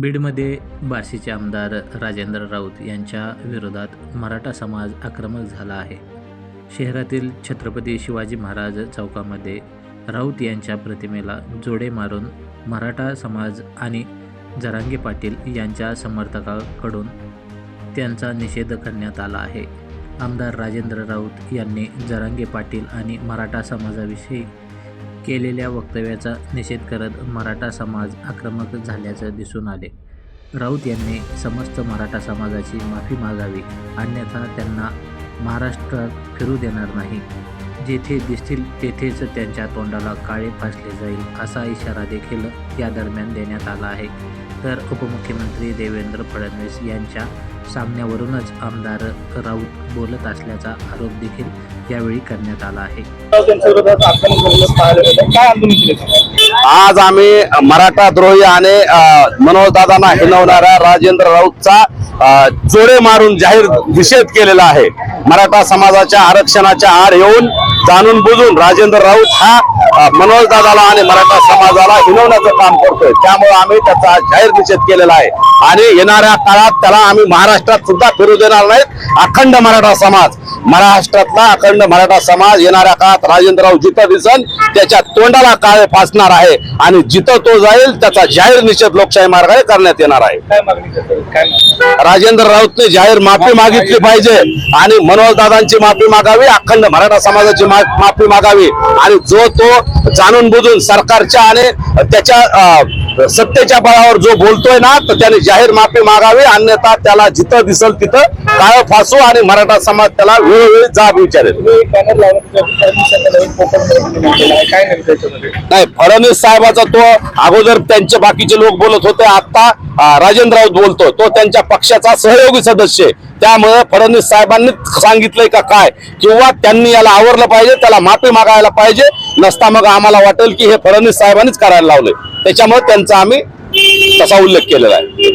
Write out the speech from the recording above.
बीडमध्ये बार्शीचे आमदार राजेंद्र राऊत यांच्या विरोधात मराठा समाज आक्रमक झाला आहे. शहरातील छत्रपती शिवाजी महाराज चौकामध्ये राऊत यांच्या प्रतिमेला जोडे मारून मराठा समाज आणि जरांगे पाटील यांच्या समर्थकाकडून त्यांचा निषेध करण्यात आला आहे. आमदार राजेंद्र राऊत यांनी जरांगे पाटील आणि मराठा समाजाविषयी केलेल्या वक्तव्याचा निषेध करत मराठा समाज आक्रमक झाल्याचं दिसून आले. राऊत यांनी समस्त मराठा समाजाची माफी मागावी अन्यथा त्यांना महाराष्ट्रात फिरू देणार नाही. जेथे दिसतील तेथेच त्यांच्या तोंडाला काळे फासले जाईल असा इशारा देखील या दरम्यान देण्यात आला आहे. तर उपमुख्यमंत्री देवेंद्र फडणवीस यांच्या सांगण्यावरूनच आमदार राऊत बोलत असल्याचा आरोप देखील यावेळी करण्यात आला आहे. आज आम्ही मराठा द्रोही आणि मनोज दादांना हिनवणाऱ्या राजेंद्र राऊतचा जोडे मारून जाहीर निषेध केलेला आहे. मराठा समाजाच्या आरक्षणाच्या आड येऊन जाणून बुजून राजेंद्र राऊत हा अ, मनोज दादाला आणि मराठा समाजाला हिनवण्याचं काम करतोय. त्यामुळे आम्ही त्याचा जाहीर निषेध केलेला आहे. आणि येणाऱ्या काळात त्याला आम्ही महाराष्ट्रात सुद्धा फिरू देणार नाहीत. अखंड मराठा समाज. महाराष्ट्रातला अखंड मराठा समाज येणाऱ्या काळात राजेंद्रराव जिथं दिसन त्याच्या तोंडाला काळे फासणार आहे. आणि जिथं तो जाईल त्याचा जाहीर निषेध लोकशाही मार्गाने करण्यात येणार आहे? राजेंद्र राऊतने जाहीर माफी मागितली पाहिजे. आणि मनोज दादांची माफी मागावी अखंड मराठा समाजाची माफी मागावी. आणि जो तो जाणून बुजून सरकारच्या आणि त्याच्या सत्तेच्या बळावर जो बोलतोय ना तर त्याने जाहीर माफी मागावी अन्यथा त्याला जिथं दिसल तिथं काळ फासू आणि मराठा समाज त्याला वेळोवेळी जाब विचारेल. नाही फडणवीस साहेबाचा तो अगोदर त्यांचे बाकीचे लोक बोलत होते आता राजेंद्र राऊत बोलतो तो त्यांच्या पक्षाचा सहयोगी सदस्य त्यामुळे फडणवीस साहेबांनी सांगितलंय का काय? किंवा त्यांनी याला आवरलं पाहिजे त्याला माफी मागायला पाहिजे नसता मग आम्हाला वाटेल की हे फडणवीस साहेबांनीच करायला लावले त्याच्यामुळे त्यांचा आम्ही तसा उल्लेख केलेला आहे.